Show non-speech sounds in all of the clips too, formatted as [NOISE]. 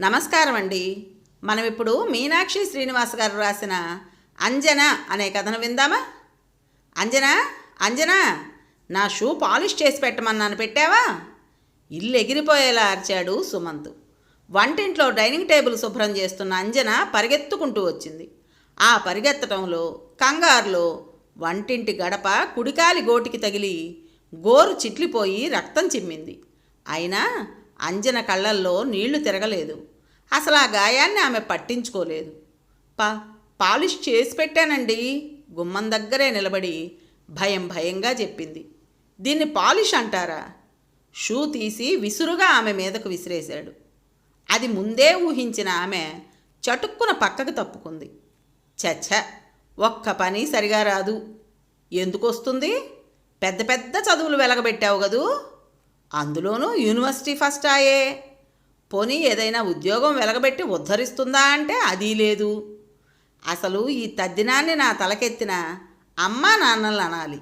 నమస్కారం అండి మనం ఇప్పుడు మీనాక్షి శ్రీనివాస్ గారు రాసిన అంజన అనే కథను విందామా? అంజన అంజన నా షూ పాలిష్ చేసి పెట్టమన్నాను పెట్టావా? ఇల్లు ఎగిరిపోయేలా అరిచాడు సుమంత్. వంటింట్లో డైనింగ్ టేబుల్ శుభ్రం చేస్తున్న అంజన పరిగెత్తుకుంటూ వచ్చింది. ఆ పరిగెత్తడంలో కంగారులో వంటింటి గడప కుడికాలి గోటికి తగిలి గోరు చిట్లిపోయి రక్తం చిమ్మింది. అయినా అంజన కళ్ళల్లో నీళ్ళు తిరగలేదు. అసలు ఆ గాయాన్ని ఆమె పట్టించుకోలేదు. పా పాలిష్ చేసి పెట్టానండి. గుమ్మం దగ్గరే నిలబడి భయం భయంగా చెప్పింది. దీన్ని పాలిష్ అంటారా? షూ తీసి విసురుగా ఆమె మీదకు విసిరేశాడు. అది ముందే ఊహించిన ఆమె చటుక్కున పక్కకు తప్పుకుంది. చచ్చ ఒక్క పని సరిగా రాదు. ఎందుకు వస్తుంది పెద్ద పెద్ద చదువులు వెలగబెట్టావు కదూ? అందులోనూ యూనివర్సిటీ ఫస్ట్ ఆయే. పోనీ ఏదైనా ఉద్యోగం వెలగబెట్టి ఉద్ధరిస్తుందా అంటే అది లేదు. అసలు ఈ తద్దినాన్ని నా తలకెత్తిన అమ్మా నాన్నలు అనాలి.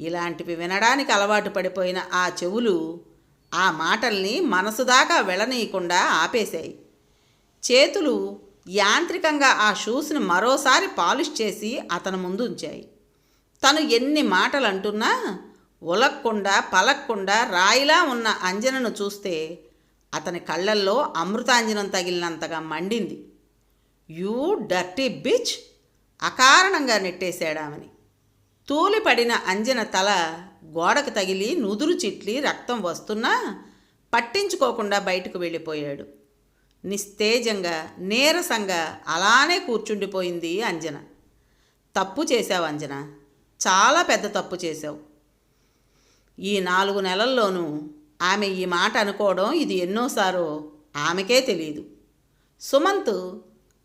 ఇలాంటివి వినడానికి అలవాటు పడిపోయిన ఆ చెవులు ఆ మాటల్ని మనసు దాకా వెళ్ళనీయకుండా ఆపేశాయి. చేతులు యాంత్రికంగా ఆ షూస్ని మరోసారి పాలిష్ చేసి అతని ముందు ఉంచాయి. తను ఎన్ని మాటలు అంటున్నా ఉలక్కుండా పలక్కుండా రాయిలా ఉన్న అంజనను చూస్తే అతని కళ్ళల్లో అమృతాంజనం తగిలినంతగా మండింది. You dirty bitch! అకారణంగా నెట్టేశాడామని. తూలిపడిన అంజన తల గోడకు తగిలి నుదురు చిట్లి రక్తం వస్తున్నా పట్టించుకోకుండా బయటకు వెళ్ళిపోయాడు. నిస్తేజంగా నీరసంగా అలానే కూర్చుండిపోయింది అంజన. తప్పు చేశావు అంజన. చాలా పెద్ద తప్పు చేశావు. ఈ నాలుగు నెలల్లోనూ ఆమె ఈ మాట అనుకోవడం ఇది ఎన్నోసారో ఆమెకే తెలియదు సుమంత్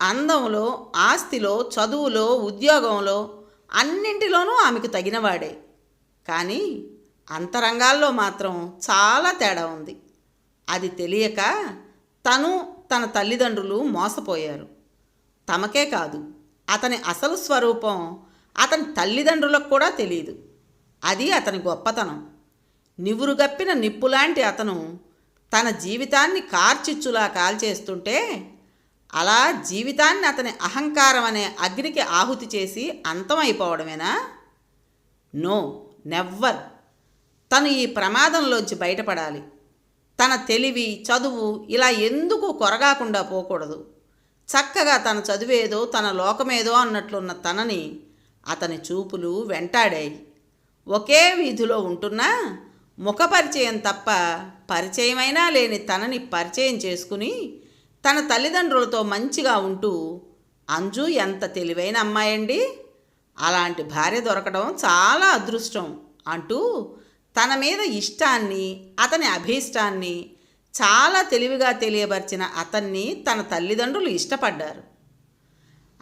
అందంలో ఆస్తిలో చదువులో ఉద్యోగంలో అన్నింటిలోనూ ఆమెకు తగినవాడే. కానీ అంతరంగాల్లో మాత్రం చాలా తేడా ఉంది. అది తెలియక తను తన తల్లిదండ్రులు మోసపోయారు. తమకే కాదు అతని అసలు స్వరూపం అతని తల్లిదండ్రులకు కూడా తెలియదు అది అతని గొప్పతనం. నివురుగప్పిన నిప్పులాంటి అతను తన జీవితాన్ని కార్చిచ్చులా కాల్చేస్తుంటే అలా జీవితాన్ని అతని అహంకారం అనే అగ్నికి ఆహుతి చేసి అంతమైపోవడమేనా? No never. తను ఈ ప్రమాదంలోంచి బయటపడాలి. తన తెలివి చదువు ఇలా ఎందుకు కొరగాకుండా పోకూడదు? చక్కగా తన చదువేదో తన లోకమేదో అన్నట్లున్న తనని అతని చూపులు వెంటాడాయి. ఒకే వీధిలో ఉంటున్నా ముఖపరిచయం తప్ప పరిచయమైనా లేని తనని పరిచయం చేసుకుని తన తల్లిదండ్రులతో మంచిగా ఉంటూ అంజు ఎంత తెలివైన అమ్మాయండి? అలాంటి భార్య దొరకడం చాలా అదృష్టం అంటూ తన మీద ఇష్టాన్ని అతని అభీష్టాన్ని చాలా తెలివిగా తెలియబరిచిన అతన్ని తన తల్లిదండ్రులు ఇష్టపడ్డారు.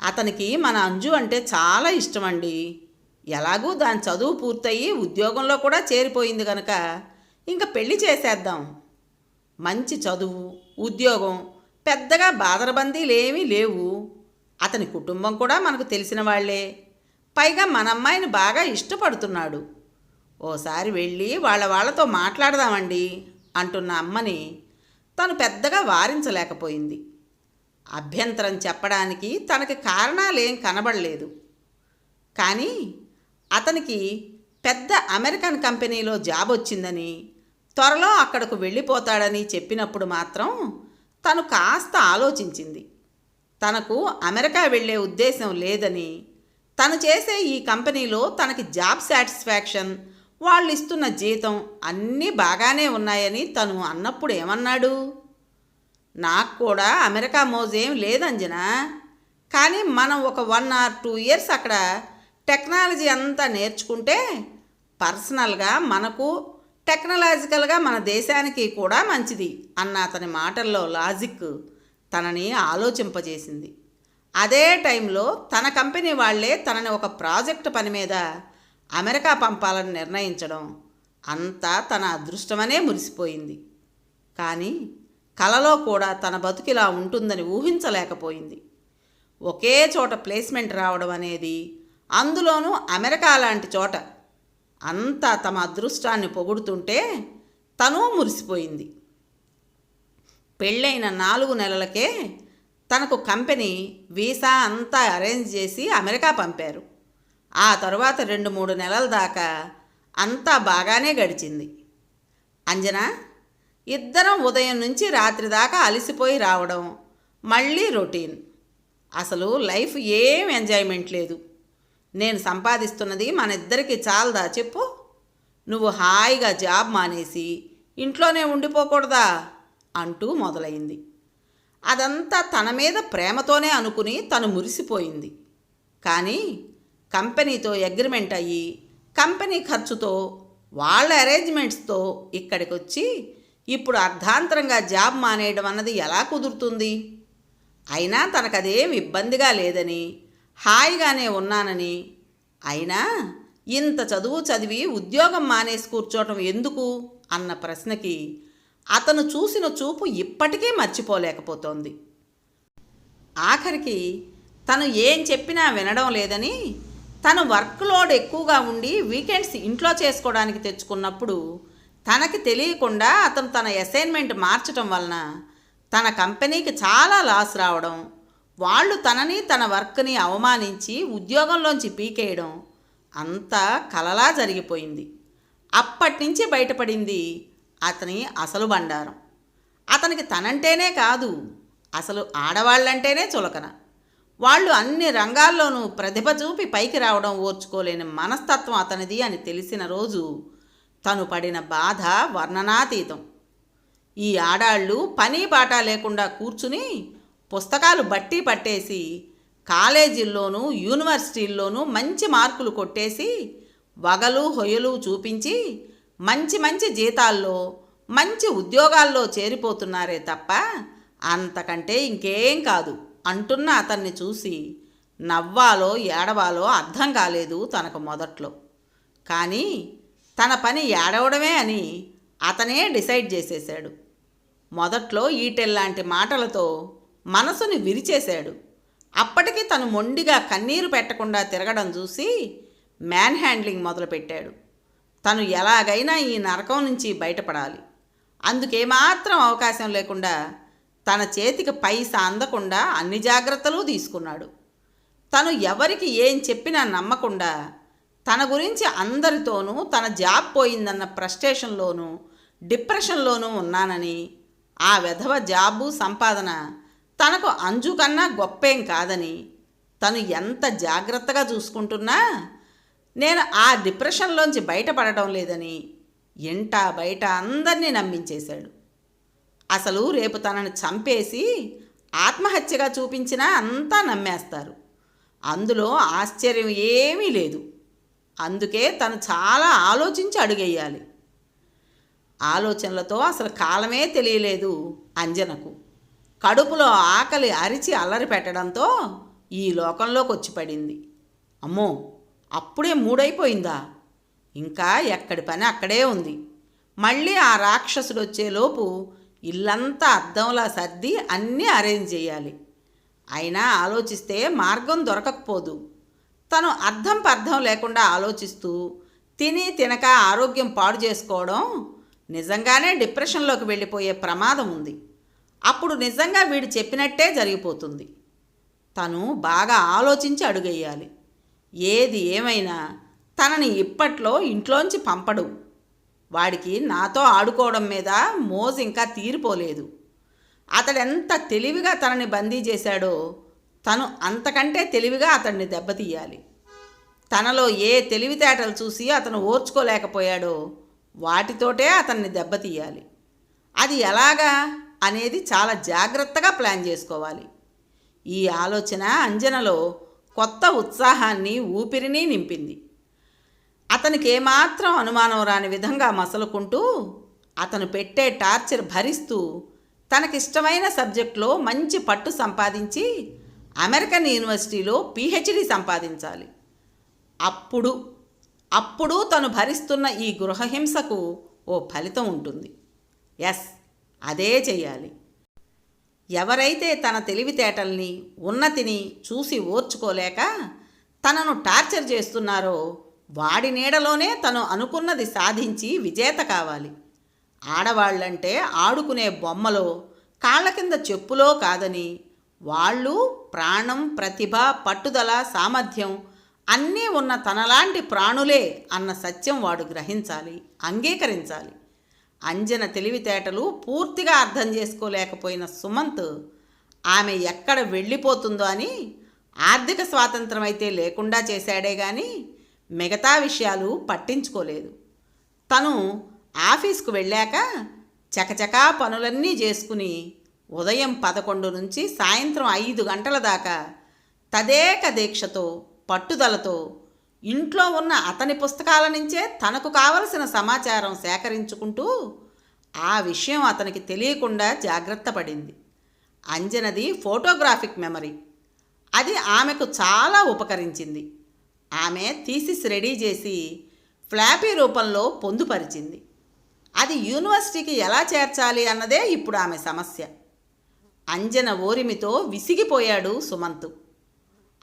అతనికి మన అంజు అంటే చాలా ఇష్టమండి. ఎలాగూ దాని చదువు పూర్తయి ఉద్యోగంలో కూడా చేరిపోయింది కనుక ఇంకా పెళ్ళి చేసేద్దాం. మంచి చదువు ఉద్యోగం పెద్దగా బాదరబందీలేమీ లేవు. అతని కుటుంబం కూడా మనకు తెలిసిన వాళ్ళే పైగా మన అమ్మాయిని బాగా ఇష్టపడుతున్నాడు. ఓసారి వెళ్ళి వాళ్ళ వాళ్ళతో మాట్లాడదామండి అంటున్న అమ్మని తను పెద్దగా వారించలేకపోయింది. అభ్యంతరం చెప్పడానికి తనకి కారణాలేం కనబడలేదు. కానీ అతనికి పెద్ద అమెరికన్ కంపెనీలో జాబ్ వచ్చిందని త్వరలో అక్కడకు వెళ్ళిపోతాడని చెప్పినప్పుడు మాత్రం తను కాస్త ఆలోచించింది. తనకు అమెరికా వెళ్ళే ఉద్దేశం లేదని తను చేసే ఈ కంపెనీలో తనకి జాబ్ సాటిస్ఫాక్షన్ వాళ్ళు ఇస్తున్న జీతం అన్నీ బాగానే ఉన్నాయని తను అన్నప్పుడు ఏమన్నాడు? నాకు కూడా అమెరికా మోజేం లేదంజనా? కానీ మనం ఒక వన్ ఆర్ టూ ఇయర్స్ అక్కడ టెక్నాలజీ అంతా నేర్చుకుంటే పర్సనల్గా మనకు టెక్నాలజికల్గా మన దేశానికి కూడా మంచిది అన్న అతని మాటల్లో లాజిక్ తనని ఆలోచింపజేసింది. అదే టైంలో తన కంపెనీ వాళ్ళే తనని ఒక ప్రాజెక్ట్ పని మీద అమెరికా పంపాలని నిర్ణయించడం అంతా తన అదృష్టమనే మురిసిపోయింది. కానీ కలలో కూడా తన బతుకిలా ఉంటుందని ఊహించలేకపోయింది. ఒకే చోట ప్లేస్మెంట్ రావడం అనేది అందులోనూ అమెరికా లాంటి చోట అంతా తమ అదృష్టాన్ని పొగుడుతుంటే తను మురిసిపోయింది. పెళ్ళైన నాలుగు నెలలకే తనకు కంపెనీ వీసా అంతా అరేంజ్ చేసి అమెరికా పంపారు. ఆ తరువాత రెండు మూడు నెలల దాకా అంతా బాగానే గడిచింది. అంజనా ఇద్దరం ఉదయం నుంచి రాత్రి దాకా అలసిపోయి రావడం మళ్ళీ రొటీన్. అసలు లైఫ్ ఏం ఎంజాయ్మెంట్ లేదు. నేను సంపాదిస్తున్నది మన ఇద్దరికి చాలదా చెప్పు. నువ్వు హాయిగా జాబ్ మానేసి ఇంట్లోనే ఉండిపోకూడదా? అంటూ మొదలైంది. అదంతా తన మీద ప్రేమతోనే అనుకుని తను మురిసిపోయింది. కానీ కంపెనీతో అగ్రిమెంట్ అయ్యి కంపెనీ ఖర్చుతో వాళ్ళ అరేంజ్మెంట్స్తో ఇక్కడికి వచ్చి ఇప్పుడు అర్ధాంతరంగా జాబ్ మానేయడం అన్నది ఎలా కుదురుతుంది? అయినా తనకదేం ఇబ్బందిగా లేదని హాయిగానే ఉన్నానని. అయినా ఇంత చదువు చదివి ఉద్యోగం మానేసి కూర్చోవటం ఎందుకు? అన్న ప్రశ్నకి అతను చూసిన చూపు ఇప్పటికీ మర్చిపోలేకపోతోంది. ఆఖరికి తను ఏం చెప్పినా వినడం లేదని తను వర్క్ లోడ్ ఎక్కువగా ఉండి వీకెండ్స్ ఇంట్లో చేసుకోవడానికి తెచ్చుకున్నప్పుడు తనకి తెలియకుండా అతను తన అసైన్మెంట్ మార్చటం వలన తన కంపెనీకి చాలా లాస్ రావడం వాళ్ళు తనని తన వర్క్ని అవమానించి ఉద్యోగంలోంచి పీకేయడం అంతా కలలా జరిగిపోయింది. అప్పటినుంచి బయటపడింది అతని అసలు బండారం. అతనికి తనంటేనే కాదు అసలు ఆడవాళ్ళంటేనే చులకన. వాళ్ళు అన్ని రంగాల్లోనూ ప్రతిభ చూపి పైకి రావడం ఓర్చుకోలేని మనస్తత్వం అతనిది అని తెలిసిన రోజు తను పడిన బాధ వర్ణనాతీతం. ఈ ఆడాళ్ళు పని బాట లేకుండా కూర్చుని పుస్తకాలు బట్టి పట్టేసి కాలేజీల్లోనూ యూనివర్సిటీల్లోనూ మంచి మార్కులు కొట్టేసి వగలు హొయలు చూపించి మంచి మంచి జీతాల్లో మంచి ఉద్యోగాల్లో చేరిపోతున్నారే తప్ప అంతకంటే ఇంకేం కాదు అంటున్న అతన్ని చూసి నవ్వాలో ఏడవాలో అర్థం కాలేదు తనకు మొదట్లో. కానీ తన పని ఏడవడమే అని అతనే డిసైడ్ చేసేశాడు. మొదట్లో ఈటెల్లాంటి మాటలతో మనసుని విరిచేశాడు. అప్పటికి తను మొండిగా కన్నీరు పెట్టకుండా తిరగడం చూసి మ్యాన్ హ్యాండ్లింగ్ మొదలుపెట్టాడు. తను ఎలాగైనా ఈ నరకం నుంచి బయటపడాలి. అందుకేమాత్రం అవకాశం లేకుండా తన చేతికి పైస అందకుండా అన్ని జాగ్రత్తలు తీసుకున్నాడు. తను ఎవరికి ఏం చెప్పినా నమ్మకుండా తన గురించి అందరితోనూ తన జాబ్ పోయిందన్న ఫ్రస్ట్రేషన్లోనూ డిప్రెషన్లోనూ ఉన్నానని ఆ వెధవ జాబు సంపాదన తనకు అంజు కన్నా గొప్పేం కాదని తను ఎంత జాగ్రత్తగా చూసుకుంటున్నా? నేను ఆ డిప్రెషన్లోంచి బయటపడటం లేదని ఇంట బయట అందరినీ నమ్మించేశాడు. అసలు రేపు తనను చంపేసి ఆత్మహత్యగా చూపించినా అంతా నమ్మేస్తారు. అందులో ఆశ్చర్యం ఏమీ లేదు. అందుకే తను చాలా ఆలోచించి అడుగేయాలి. ఆలోచనలతో అసలు కాలమే తెలియలేదు అంజనకు. కడుపులో ఆకలి అరిచి అల్లరి పెట్టడంతో ఈ లోకంలోకి వచ్చి పడింది. అమ్మో అప్పుడే మూడైపోయిందా? ఇంకా ఎక్కడి పని అక్కడే ఉంది. మళ్ళీ ఆ రాక్షసుడు వచ్చేలోపు ఇల్లంతా అద్దంలా సర్ది అన్నీ అరేంజ్ చేయాలి. అయినా ఆలోచిస్తే మార్గం దొరకకపోదు. తను అర్థం పర్థం లేకుండా ఆలోచిస్తూ తిని తినక ఆరోగ్యం పాడు చేసుకోవడం నిజంగానే డిప్రెషన్లోకి వెళ్ళిపోయే ప్రమాదం ఉంది. అప్పుడు నిజంగా వీడు చెప్పినట్టే జరిగిపోతుంది. తను బాగా ఆలోచించి అడుగేయాలి. ఏది ఏమైనా తనని ఇప్పట్లో ఇంట్లోంచి పంపడు. వాడికి నాతో ఆడుకోవడం మీద మోజు ఇంకా తీరిపోలేదు. అతడెంత తెలివిగా తనని బందీ చేశాడో తను అంతకంటే తెలివిగా అతన్ని దెబ్బతీయాలి. తనలో ఏ తెలివితేటలు చూసి అతను ఓర్చుకోలేకపోయాడో వాటితోటే అతన్ని దెబ్బతీయాలి. అది ఎలాగా? అనేది చాలా జాగ్రత్తగా ప్లాన్ చేసుకోవాలి. ఈ ఆలోచన అంజనలో కొత్త ఉత్సాహాన్ని ఊపిరిని నింపింది. అతనికి ఏమాత్రం అనుమానం రాని విధంగా మసలుకుంటూ అతను పెట్టే టార్చర్ భరిస్తూ తనకిష్టమైన సబ్జెక్టులో మంచి పట్టు సంపాదించి అమెరికన్ యూనివర్సిటీలో పిహెచ్డి సంపాదించాలి. అప్పుడు అప్పుడు తను భరిస్తున్న ఈ గృహహింసకు ఓ ఫలితం ఉంటుంది. ఎస్. అదే చెయ్యాలి. ఎవరైతే తన తెలివితేటల్ని ఉన్నతిని చూసి ఓర్చుకోలేక తనను టార్చర్ చేస్తున్నారో వాడి నీడలోనే తను అనుకున్నది సాధించి విజేత కావాలి. ఆడవాళ్ళంటే ఆడుకునే బొమ్మలో కాళ్ళ కింద చెప్పులో కాదని వాళ్ళు ప్రాణం ప్రతిభ పట్టుదల సామర్థ్యం అన్నీ ఉన్న తనలాంటి ప్రాణులే అన్న సత్యం వాడు గ్రహించాలి అంగీకరించాలి. అంజన తెలివితేటలు పూర్తిగా అర్థం చేసుకోలేకపోయిన సుమంత్ ఆమె ఎక్కడ వెళ్ళిపోతుందో అని ఆర్థిక స్వాతంత్రం అయితే లేకుండా చేశాడే కానీ మిగతా విషయాలు పట్టించుకోలేదు. తను ఆఫీస్కు వెళ్ళాక చకచకా పనులన్నీ చేసుకుని ఉదయం పదకొండు నుంచి సాయంత్రం ఐదు గంటల దాకా తదేక దీక్షతో పట్టుదలతో ఇంట్లో ఉన్న అతని పుస్తకాల నుంచే తనకు కావలసిన సమాచారం సేకరించుకుంటూ ఆ విషయం అతనికి తెలియకుండా జాగ్రత్త పడింది. అంజనది ఫోటోగ్రాఫిక్ మెమరీ. అది ఆమెకు చాలా ఉపకరించింది. ఆమె థీసిస్ రెడీ చేసి ఫ్లాపీ రూపంలో పొందుపరిచింది. అది యూనివర్సిటీకి ఎలా చేర్చాలి అన్నదే ఇప్పుడు ఆమె సమస్య. అంజన ఓరిమితో విసిగిపోయాడు సుమంతు.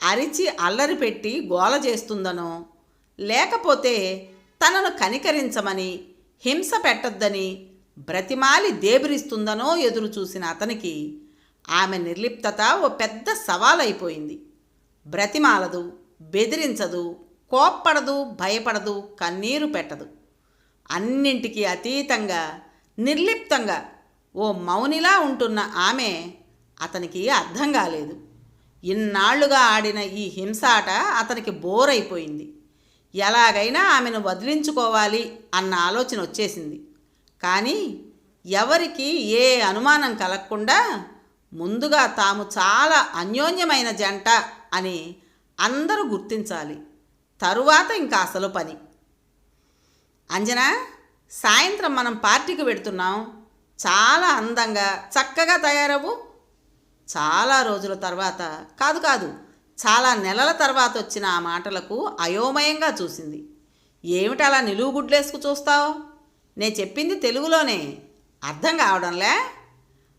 అరిచి అల్లరి పెట్టి గోల చేస్తుందనో లేకపోతే తనను కనికరించమని హింస పెట్టొద్దని బ్రతిమాలి దేబిరిస్తుందనో ఎదురు చూసిన అతనికి ఆమె నిర్లిప్తత ఓ పెద్ద సవాలైపోయింది. బ్రతిమాలదు బెదిరించదు కోప్పడదు భయపడదు కన్నీరు పెట్టదు. అన్నింటికీ అతీతంగా నిర్లిప్తంగా ఓ మౌనిలా ఉంటున్న ఆమె అతనికి అర్థం కాలేదు. ఇన్నాళ్ళుగా ఆడిన ఈ హింసాట అతనికి బోర్ అయిపోయింది ఎలాగైనా ఆమెను వదిలించుకోవాలి అన్న ఆలోచన వచ్చేసింది. కానీ ఎవరికి ఏ అనుమానం కలగకుండా ముందుగా తాము చాలా అన్యోన్యమైన జంట అని అందరూ గుర్తించాలి. తరువాత ఇంకా అసలు పని. అంజనా సాయంత్రం మనం పార్టీకి పెడుతున్నాం చాలా అందంగా చక్కగా తయారవు చాలా రోజుల తర్వాత కాదు కాదు చాలా నెలల తర్వాత వచ్చిన ఆ మాటలకు అయోమయంగా చూసింది. ఏమిటి అలా నిలువు చూస్తావు? నేను చెప్పింది తెలుగులోనే. అర్థం కావడంలే.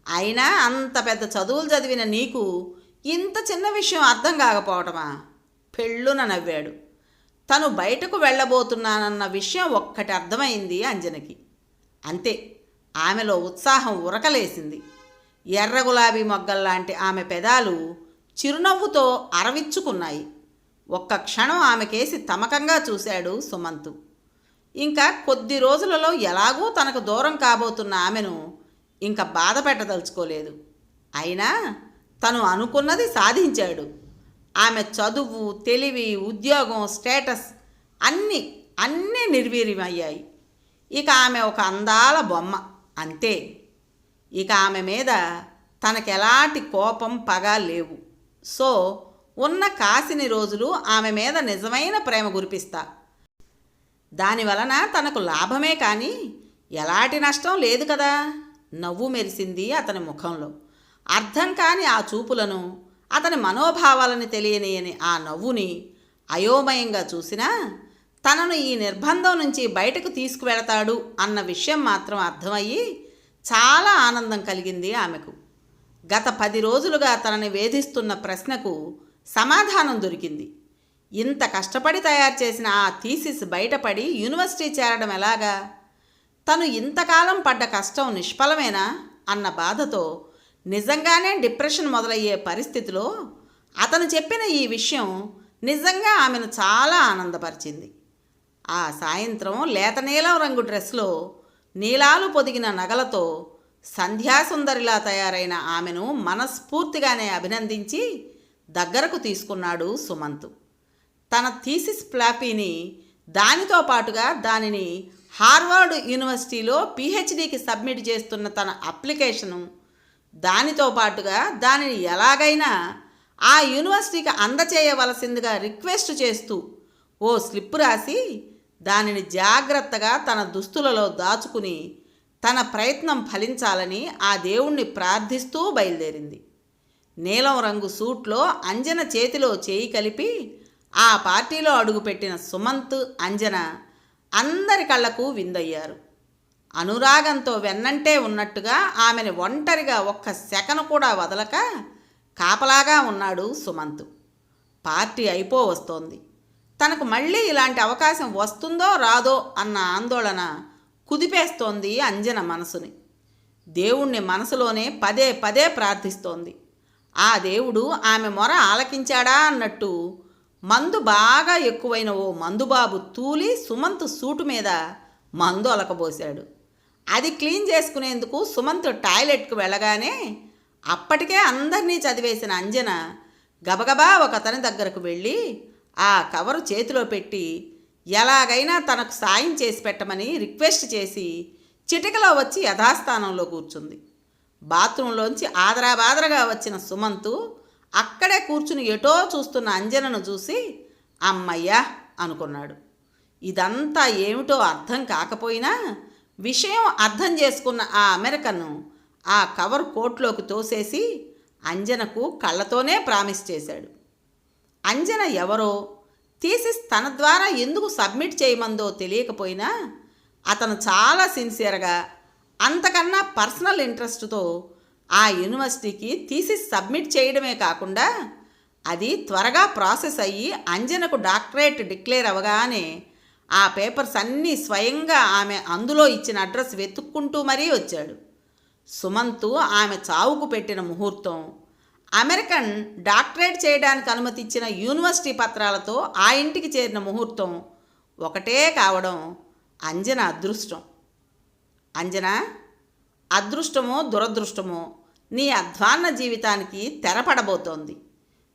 అయినా అంత పెద్ద చదువులు చదివిన నీకు ఇంత చిన్న విషయం అర్థం కాకపోవటమా? పెళ్ళున నవ్వాడు. తను బయటకు వెళ్ళబోతున్నానన్న విషయం ఒక్కటి అర్థమైంది అంజనకి. అంతే. ఆమెలో ఉత్సాహం ఉరకలేసింది. ఎర్ర గులాబీ మొగ్గల్లాంటి ఆమె పెదాలు చిరునవ్వుతో అరవిచ్చుకున్నాయి. ఒక్క క్షణం ఆమెకేసి తమకంగా చూశాడు సుమంతు. ఇంకా కొద్ది రోజులలో ఎలాగూ తనకు దూరం కాబోతున్న ఆమెను ఇంకా బాధ పెట్టదలుచుకోలేదు. అయినా తను అనుకున్నది సాధించాడు. ఆమె చదువు తెలివి ఉద్యోగం స్టేటస్ అన్నీ అన్నీ నిర్వీర్యమయ్యాయి. ఇక ఆమె ఒక అందాల బొమ్మ. అంతే. ఇక ఆమె మీద తనకెలాంటి కోపం పగ లేవు. సో ఉన్న కాసిని రోజులు ఆమె మీద నిజమైన ప్రేమ గురిపిస్తా దాని వలన తనకు లాభమే కానీ ఎలాంటి నష్టం లేదు కదా? నవ్వు మెరిసింది అతని ముఖంలో. అర్థం కాని ఆ చూపులను అతని మనోభావాలను తెలియనియని ఆ నవ్వుని అయోమయంగా చూసినా తనను ఈ నిర్బంధం నుంచి బయటకు తీసుకువెళతాడు అన్న విషయం మాత్రం అర్థమయ్యి చాలా ఆనందం కలిగింది ఆమెకు. గత పది రోజులుగా తనని వేధిస్తున్న ప్రశ్నకు సమాధానం దొరికింది. ఇంత కష్టపడి తయారు చేసిన ఆ థీసిస్ బయటపడి యూనివర్సిటీ చేరడం ఎలాగా? తను ఇంతకాలం పడ్డ కష్టం నిష్ఫలమేనా? అన్న బాధతో నిజంగానే డిప్రెషన్ మొదలయ్యే పరిస్థితిలో అతను చెప్పిన ఈ విషయం నిజంగా ఆమెను చాలా ఆనందపరిచింది. ఆ సాయంత్రం లేత నీలం రంగు డ్రెస్లో నీలాలు పొదిగిన నగలతో సంధ్యాసుందరిలా తయారైన ఆమెను మనస్ఫూర్తిగానే అభినందించి దగ్గరకు తీసుకున్నాడు సుమంత్. తన థీసిస్ ప్లాపీని దానితో పాటుగా దానిని హార్వర్డ్ యూనివర్సిటీలో పిహెచ్డికి సబ్మిట్ చేస్తున్న తన అప్లికేషను దానితో పాటుగా దానిని ఎలాగైనా ఆ యూనివర్సిటీకి అందచేయవలసిందిగా రిక్వెస్ట్ చేస్తూ ఓ స్లిప్ రాసి దానిని జాగ్రత్తగా తన దుస్తులలో దాచుకుని తన ప్రయత్నం ఫలించాలని ఆ దేవుణ్ణి ప్రార్థిస్తూ బయలుదేరింది. నీలం రంగు సూట్లో అంజన చేతిలో చేయి కలిపి ఆ పార్టీలో అడుగుపెట్టిన సుమంత్ అంజన అందరి కళ్ళకు విందయ్యారు. అనురాగంతో వెన్నంటే ఉన్నట్టుగా ఆమెను ఒంటరిగా ఒక్క సెకను కూడా వదలక కాపలాగా ఉన్నాడు సుమంత్. పార్టీ అయిపో వస్తోంది తనకు మళ్ళీ ఇలాంటి అవకాశం వస్తుందో రాదో అన్న ఆందోళన కుదిపేస్తోంది అంజన మనసుని. దేవుణ్ణి మనసులోనే పదే పదే ప్రార్థిస్తోంది. ఆ దేవుడు ఆమె మొర ఆలకించాడా అన్నట్టు మందు బాగా ఎక్కువైన ఓ మందుబాబు తూలి సుమంత్ సూటు మీద మందు అలకబోశాడు. అది క్లీన్ చేసుకునేందుకు సుమంత్ టాయిలెట్కు వెళ్ళగానే అప్పటికే అందరినీ చదివేసిన అంజన గబగబా ఒక అతని దగ్గరకు వెళ్ళి ఆ కవరు చేతిలో పెట్టి ఎలాగైనా తనకు సాయం చేసి పెట్టమని రిక్వెస్ట్ చేసి చిటికలో వచ్చి యథాస్థానంలో కూర్చుంది. బాత్రూంలోంచి ఆదరాబాదరగా వచ్చిన సుమంతు అక్కడే కూర్చుని ఎటో చూస్తున్న అంజనను చూసి అమ్మయ్యా అనుకున్నాడు. ఇదంతా ఏమిటో అర్థం కాకపోయినా విషయం అర్థం చేసుకున్న ఆ అమెరికన్ను ఆ కవర్ కోట్లోకి తోసేసి అంజనకు కళ్ళతోనే ప్రామిస్ చేశాడు. అంజన ఎవరో థీసిస్ తన ద్వారా ఎందుకు సబ్మిట్ చేయమందో తెలియకపోయినా అతను చాలా సిన్సియర్గా అంతకన్నా పర్సనల్ ఇంట్రెస్ట్తో ఆ యూనివర్సిటీకి థీసిస్ సబ్మిట్ చేయడమే కాకుండా అది త్వరగా ప్రాసెస్ అయ్యి అంజనకు డాక్టరేట్ డిక్లేర్ అవ్వగానే ఆ పేపర్స్ అన్నీ స్వయంగా ఆమె అందులో ఇచ్చిన అడ్రస్ వెతుక్కుంటూ మరీ వచ్చాడు. సుమంతు ఆమె చావుకు పెట్టిన ముహూర్తం అమెరికన్ డాక్టరేట్ చేయడానికి అనుమతిచ్చిన యూనివర్సిటీ పత్రాలతో ఆ ఇంటికి చేరిన ముహూర్తం ఒకటే కావడం అంజన అదృష్టం. అంజన అదృష్టమో దురదృష్టమో నీ అధ్వాన్న జీవితానికి తెరపడబోతోంది.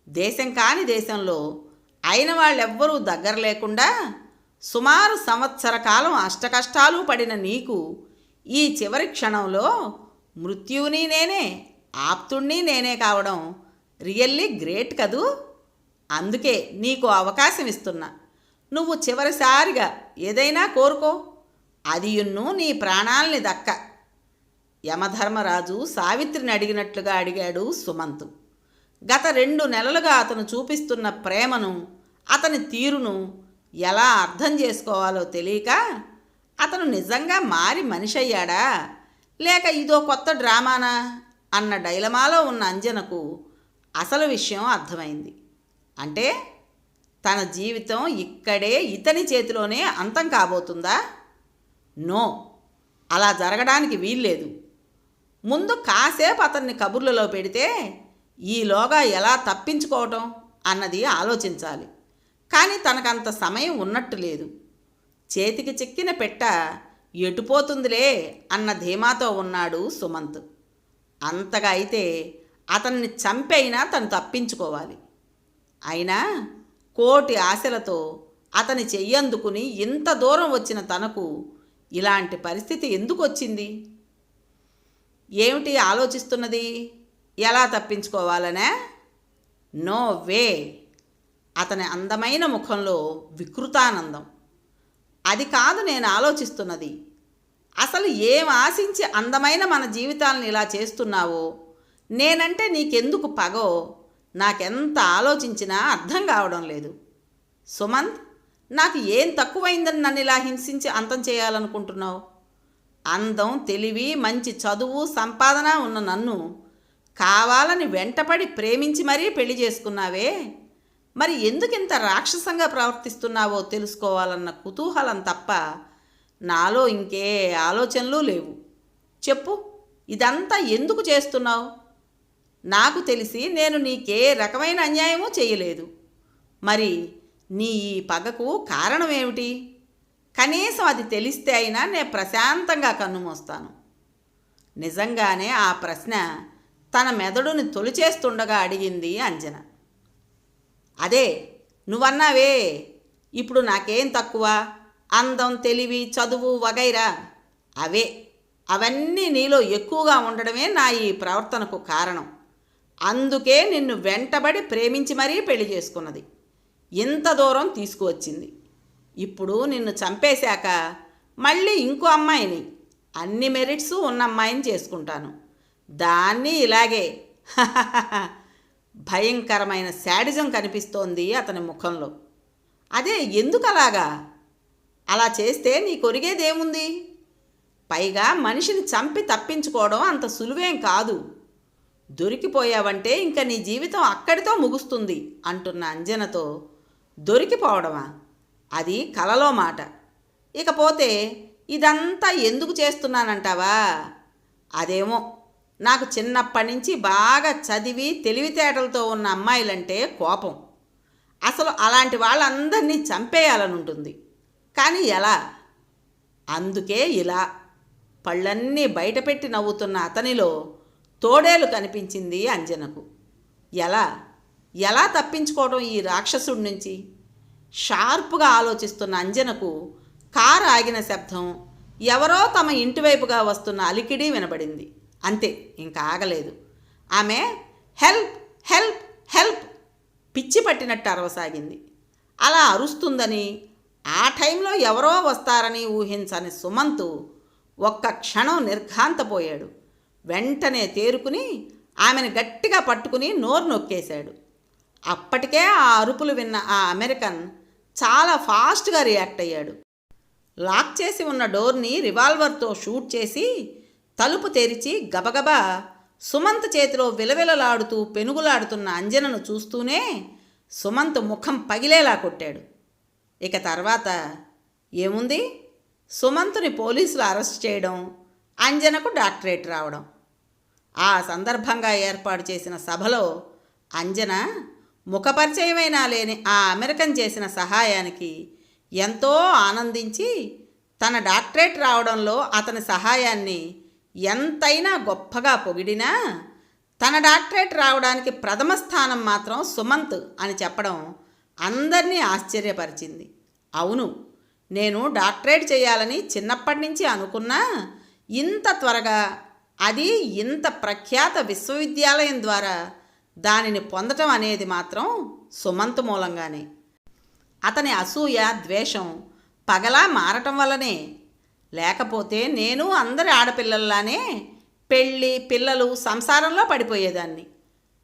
దేశం కాని దేశంలో అయిన వాళ్ళెవ్వరూ దగ్గర లేకుండా సుమారు సంవత్సర కాలం అష్టకష్టాలు పడిన నీకు ఈ చివరి క్షణంలో మృత్యువుని నేనే ఆప్తుణ్ణి నేనే కావడం రియల్లీ గ్రేట్ కదూ? అందుకే నీకు అవకాశం ఇస్తున్నా. నువ్వు చివరిసారిగా ఏదైనా కోరుకో. అది యున్ను నీ ప్రాణాల్ని దక్క. యమధర్మరాజు సావిత్రిని అడిగినట్లుగా అడిగాడు సుమంతు. గత రెండు నెలలుగా అతను చూపిస్తున్న ప్రేమను అతని తీరును ఎలా అర్థం చేసుకోవాలో తెలియక అతను నిజంగా మారి మనిషి అయ్యాడా లేక ఇదో కొత్త డ్రామానా? అన్న డైలమాలో ఉన్న అంజనకు అసలు విషయం అర్థమైంది. అంటే తన జీవితం ఇక్కడే ఇతని చేతిలోనే అంతం కాబోతుందా? నో. అలా జరగడానికి వీల్లేదు. ముందు కాసేపు అతన్ని కబుర్లలో పెడితే ఈలోగా ఎలా తప్పించుకోవటం అన్నది ఆలోచించాలి. కానీ తనకంత సమయం ఉన్నట్టు లేదు. చేతికి చిక్కిన పెట్ట ఎటుపోతుందిలే అన్న ధీమాతో ఉన్నాడు సుమంత్. అంతగా అయితే అతన్ని చంపైనా తను తప్పించుకోవాలి. అయినా కోటి ఆశలతో అతని చెయ్యందుకుని ఇంత దూరం వచ్చిన తనకు ఇలాంటి పరిస్థితి ఎందుకు వచ్చింది? ఏమిటి ఆలోచిస్తున్నది? ఎలా తప్పించుకోవాలనే? No way! అతని అందమైన ముఖంలో వికృతానందం. అది కాదు నేను ఆలోచిస్తున్నది. అసలు ఏం ఆశించి అందమైన మన జీవితాలను ఇలా చేస్తున్నావో? నేనంటే నీకెందుకు పగో? నాకెంత ఆలోచించినా అర్థం కావడం లేదు. సుమంత్ నాకు ఏం తక్కువైందని నన్ను ఇలా హింసించి అంతం చేయాలనుకుంటున్నావు? అందం తెలివి మంచి చదువు సంపాదన ఉన్న నన్ను కావాలని వెంటపడి ప్రేమించి మరీ పెళ్ళి చేసుకున్నావే? మరి ఎందుకింత రాక్షసంగా ప్రవర్తిస్తున్నావో తెలుసుకోవాలన్న కుతూహలం తప్ప నాలో ఇంకే ఆలోచనలు లేవు. చెప్పు ఇదంతా ఎందుకు చేస్తున్నావు? నాకు తెలిసి నేను నీకే రకమైన అన్యాయమూ చేయలేదు. మరి నీ ఈ పగకు కారణం ఏమిటి కనీసం అది తెలిస్తే అయినా నేను ప్రశాంతంగా కన్నుమోస్తాను నిజంగానే ఆ ప్రశ్న తన మెదడుని తొలిచేస్తుండగా అడిగింది అంజన. అదే నువ్వన్నావే ఇప్పుడు నాకేం తక్కువ? అందం తెలివి చదువు వగైరా. అవే. అవన్నీ నీలో ఎక్కువగా ఉండడమే నా ఈ ప్రవర్తనకు కారణం. అందుకే నిన్ను వెంటబడి ప్రేమించి మరీ పెళ్ళి చేసుకున్నది. ఇంత దూరం తీసుకువచ్చింది. ఇప్పుడు నిన్ను చంపేశాక మళ్ళీ ఇంకో అమ్మాయిని అన్ని మెరిట్స్ ఉన్న అమ్మాయిని చేసుకుంటాను. దాన్ని ఇలాగే. [LAUGHS] భయంకరమైన శాడిజం కనిపిస్తోంది అతని ముఖంలో. అదే ఎందుకలాగా? అలా చేస్తే నీ కొరిగేదేముంది పైగా మనిషిని చంపి తప్పించుకోవడం అంత సులువేం కాదు. దొరికిపోయావంటే ఇంకా నీ జీవితం అక్కడితో ముగుస్తుంది అంటున్న అంజనతో దొరికిపోవడమా? అది కలలో మాట. ఇకపోతే ఇదంతా ఎందుకు చేస్తున్నానంటావా? అదేమో నాకు చిన్నప్పటి నుంచి బాగా చదివి తెలివితేటలతో ఉన్న అమ్మాయిలంటే కోపం. అసలు అలాంటి వాళ్ళందరినీ చంపేయాలని ఉంటుంది కానీ ఎలా? అందుకే ఇలా. పళ్ళన్నీ బయటపెట్టి నవ్వుతున్న అతనిలో తోడేలు కనిపించింది అంజనకు. ఎలా? ఎలా తప్పించుకోవడం ఈ రాక్షసుడి నుంచి? షార్ప్గా ఆలోచిస్తున్న అంజనకు కారు ఆగిన శబ్దం ఎవరో తమ ఇంటివైపుగా వస్తున్న అలికిడి వినబడింది. అంతే ఇంకా ఆగలేదు. ఆమె హెల్ప్ హెల్ప్ హెల్ప్ పిచ్చి పట్టినట్టు అరవసాగింది. అలా అరుస్తుందని ఆ టైంలో ఎవరో వస్తారని ఊహించని సుమంతు ఒక్క క్షణం నిర్ఘాంతపోయాడు. వెంటనే తేరుకుని ఆమెను గట్టిగా పట్టుకుని నోరు నొక్కేశాడు. అప్పటికే ఆ అరుపులు విన్న ఆ అమెరికన్ చాలా ఫాస్ట్గా రియాక్ట్ అయ్యాడు. లాక్ చేసి ఉన్న డోర్ని రివాల్వర్తో షూట్ చేసి తలుపు తెరిచి గబగబా సుమంత్ చేతిలో విలవిలలాడుతూ పెనుగులాడుతున్న అంజనను చూస్తూనే సుమంత్ ముఖం పగిలేలా కొట్టాడు. ఇక తర్వాత ఏముంది? సుమంత్ని పోలీసులు అరెస్ట్ చేయడం అంజనకు డాక్టరేట్ రావడం. ఆ సందర్భంగా ఏర్పాటు చేసిన సభలో అంజన ముఖపరిచయమైనా లేని ఆ అమెరికన్ చేసిన సహాయానికి ఎంతో ఆనందించి తన డాక్టరేట్ రావడంలో అతని సహాయాన్ని ఎంతైనా గొప్పగా పొగిడినా తన డాక్టరేట్ రావడానికి ప్రథమ స్థానం మాత్రం సుమంత్ అని చెప్పడం అందరినీ ఆశ్చర్యపరిచింది. అవును నేను డాక్టరేట్ చేయాలని చిన్నప్పటి నుంచి అనుకున్నా ఇంత త్వరగా అది ఇంత ప్రఖ్యాత విశ్వవిద్యాలయం ద్వారా దానిని పొందటం అనేది మాత్రం సుమంత్ మూలంగానే. అతని అసూయ ద్వేషం పగలా మారటం వల్లనే. లేకపోతే నేను అందరి ఆడపిల్లల్లానే పెళ్ళి పిల్లలు సంసారంలో పడిపోయేదాన్ని.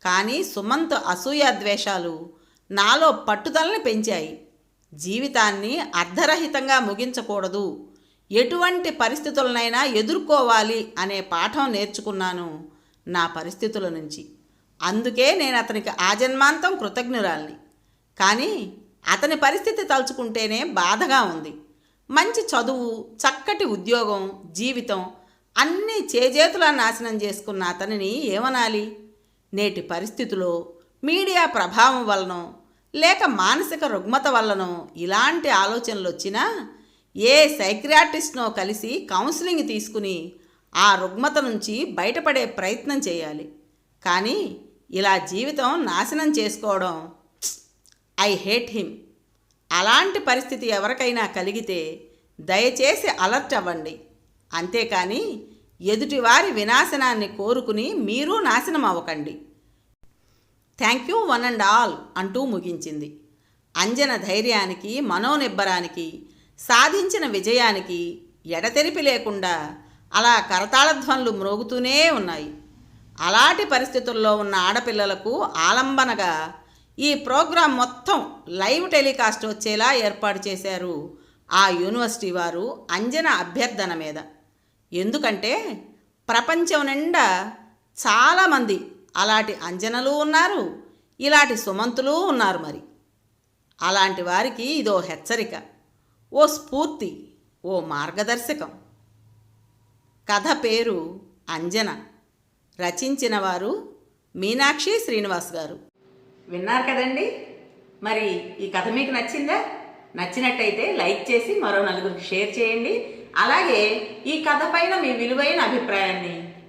కానీ సుమంత్ అసూయ ద్వేషాలు నాలో పట్టుదలని పెంచాయి. జీవితాన్ని అర్ధరహితంగా ముగించకూడదు. ఎటువంటి పరిస్థితులనైనా ఎదుర్కోవాలి అనే పాఠం నేర్చుకున్నాను నా పరిస్థితుల నుంచి. అందుకే నేను అతనికి ఆజన్మాంతం కృతజ్ఞురాల్ని. కానీ అతని పరిస్థితి తలుచుకుంటేనే బాధగా ఉంది. మంచి చదువు చక్కటి ఉద్యోగం జీవితం అన్నీ చేజేతులా నాశనం చేసుకున్న అతనిని ఏమనాలి? నేటి పరిస్థితిలో మీడియా ప్రభావం వలనో లేక మానసిక రుగ్మత వల్లనో ఇలాంటి ఆలోచనలు వచ్చినా ఏ సైక్రియాటిస్ట్నో కలిసి కౌన్సిలింగ్ తీసుకుని ఆ రుగ్మత నుంచి బయటపడే ప్రయత్నం చేయాలి. కానీ ఇలా జీవితం నాశనం చేసుకోవడం ఐ హేట్ హిమ్. అలాంటి పరిస్థితి ఎవరికైనా కలిగితే దయచేసి అలర్ట్ అవ్వండి. అంతేకాని ఎదుటివారి వినాశనాన్ని కోరుకుని మీరు నాశనం అవ్వకండి thank you one and all అంటూ ముగించింది. అంజన ధైర్యానికి మనోనిబ్బరానికి సాధించిన విజయానికి ఎడతెరిపి లేకుండా అలా కరతాళధ్వనులు మ్రోగుతూనే ఉన్నాయి. అలాంటి పరిస్థితుల్లో ఉన్న ఆడపిల్లలకు ఆలంబనగా ఈ ప్రోగ్రాం మొత్తం లైవ్ టెలికాస్ట్ వచ్చేలా ఏర్పాటు చేశారు ఆ యూనివర్సిటీ వారు అంజన అభ్యర్థన మీద. ఎందుకంటే ప్రపంచం నిండా చాలామంది అలాంటి అంజనలు ఉన్నారు ఇలాంటి సుమంతులు ఉన్నారు మరి. అలాంటి వారికి ఇదో హెచ్చరిక ఓ స్ఫూర్తి ఓ మార్గదర్శకం. కథ పేరు అంజన. రచించిన వారు మీనాక్షి శ్రీనివాస్ గారు. విన్నారు కదండి? మరి ఈ కథ మీకు నచ్చిందా? నచ్చినట్టయితే లైక్ చేసి మరో నలుగురికి షేర్ చేయండి. అలాగే ఈ కథ పైన మీ విలువైన అభిప్రాయాన్ని